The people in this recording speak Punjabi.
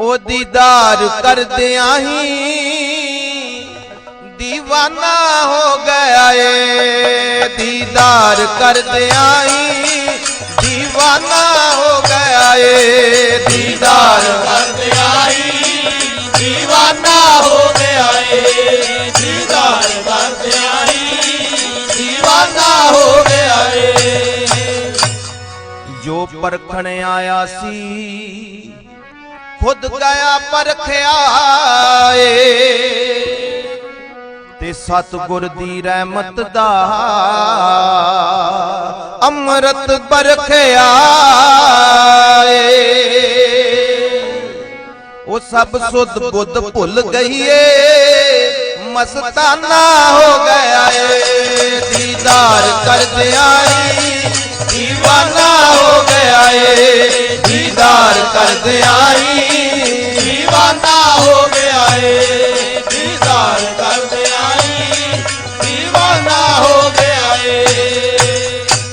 ਉਹ ਦੀਦਾਰ ਕਰਦੇ ਹੀ ਦੀਵਾਨਾ ਹੋ ਗਿਆ ਏ। ਦੀਦਾਰ ਕਰਦਿਆਂ ਹੀ ਦੀਵਾਨਾ ਹੋ ਗਿਆ ਏ। ਦੀਦਾਰ ਕਰਦਿਆਂ ਹੀ دیਵਾਨਾ ਹੋ ਗਿਆ ਏ। ਦੀਦਾਰ ਕਰਦਿਆਂ ਹੀ ਦੀਵਾਨਾ ਹੋ ਗਿਆ ਏ। ਜੋ ਪਰਖਣ ਆਇਆ ਸੀ ਖੁਦ ਗਿਆ ਪਰਖਿਆ ਏ ਤੇ ਸਤਿਗੁਰ ਦੀ ਰਹਿਮਤ ਦਾ ਅੰਮ੍ਰਿਤ ਬਰਖਿਆ ਏ ਉਹ ਸਭ ਸੁਧ ਬੁੱਧ ਭੁੱਲ ਗਈ ਗਈਏ, ਮਸਤਾਨਾ ਹੋ ਗਿਆ ਏ ਦੀਦਾਰ ਕਰਦਿਆਂ ਹੀ دیਵਾਨਾ ਹੋ ਗਿਆ ਏ ਦੀਦਾਰ ਕਰਦਿਆਂ